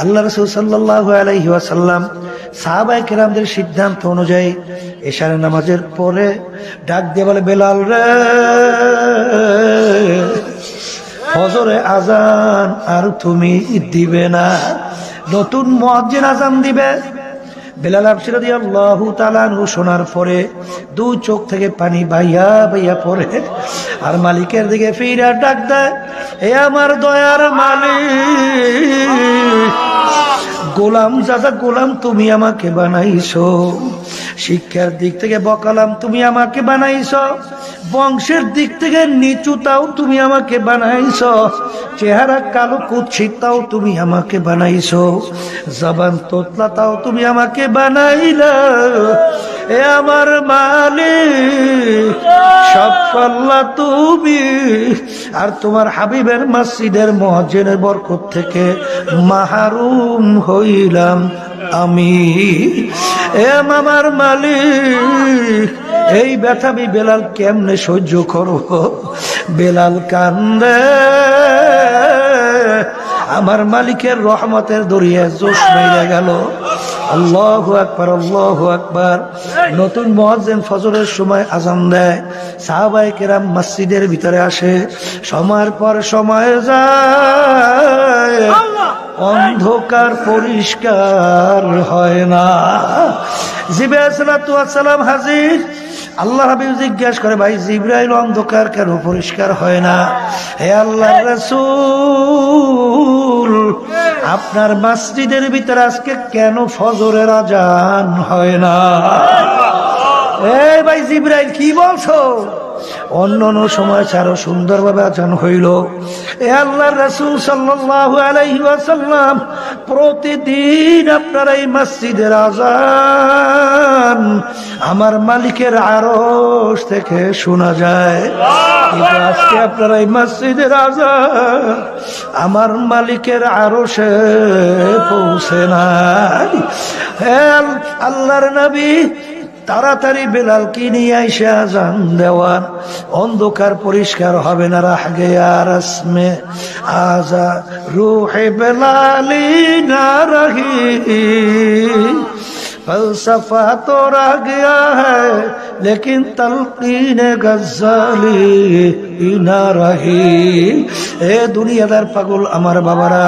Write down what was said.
আল্লাহ রসুল সাল্লাহ আলাইহি ওয়াসাল্লাম সাহাবাই কেরামদের সিদ্ধান্ত অনুযায়ী এশারে নামাজের পরে ডাক দিয়ে বলে, বেলাল রে হজরে আজান আর তুমি দিবে না, নতুন মজ্জিন আজান দিবে। বেলাল আবসিরাদি আল্লাহু তালানহু শোনার পরে দু চোখ থেকে পানি বাইয়া বাইয়া পরে আর মালিকের দিকে ফিরা ডাক দেয়, এ আমার দয়ার মালিক, গোলাম, যাদা গোলাম তুমি আমাকে বানাইছো। শিক্ষার দিক থেকে বকালাম, তুমি আমাকে বানাইছো। বংশের দিক থেকে নিচুতাও তুমি আমাকে বানাইছো। চেহারা কালো কুৎসিত তাও তুমি আমাকে বানাইছো। জবান তোতলা তাও তুমি আমাকে বানাইলা। এ আমার মালিক, সব পাল্লা তুমি। আর তোমার হাবিবের মসজিদের মহাজেনের বরকত থেকে মাহারুম হইলাম। আমি, এ আমার মালিক, এই ব্যথাবি বেলাল কেমনে সহ্য করব? বেলাল কান্দে, আমার মালিকের রহমতের দরিয়া জোশ মেরে গেল। আল্লাহ নতুন সময় আজান দেয়। মসজিদের ভিতরে আসে। সময়ের পর সময় যায়। অন্ধকার পরিষ্কার হয় না। জিবে সালাম হাজির। আল্লাহ হাবিব জিজ্ঞাসা করে, ভাই, জিব্রাইল অন্ধকার কেন? পরিষ্কার হয় না? হে আল্লাহ রসুল, আপনার মসজিদের ভিতরে আজকে কেন ফজরের আজান হয় না? এই ভাই জিব্রাইল, কি বলছো? অন্য অন্য সময় আরও সুন্দরভাবে আজান হইল। এ আল্লাহ রসুল সাল্লাল্লাহু আলাইহি ওয়াসাল্লাম, প্রতিদিন আপনার এই মসজিদের আজান আমার মালিকের আরশ থেকে শোনা যায়। কিন্তু আজকে আপনার এই মসজিদের আজান আমার মালিকের আরশে পৌঁছে নাই। আল্লাহর নবী তাড়াতাড়ি বেলালকে নিয়ে আইসে আজান দেওয়ার। অন্ধকার পরিষ্কার হবে না রাহগে আর আসমে আজা রুহে বেলালি না রাহি। ফলসফা তো রাহ গিয়া লেকিন তলকিন গজালি ইনা রাহি। এ দুনিয়াদার পাগল আমার বাবারা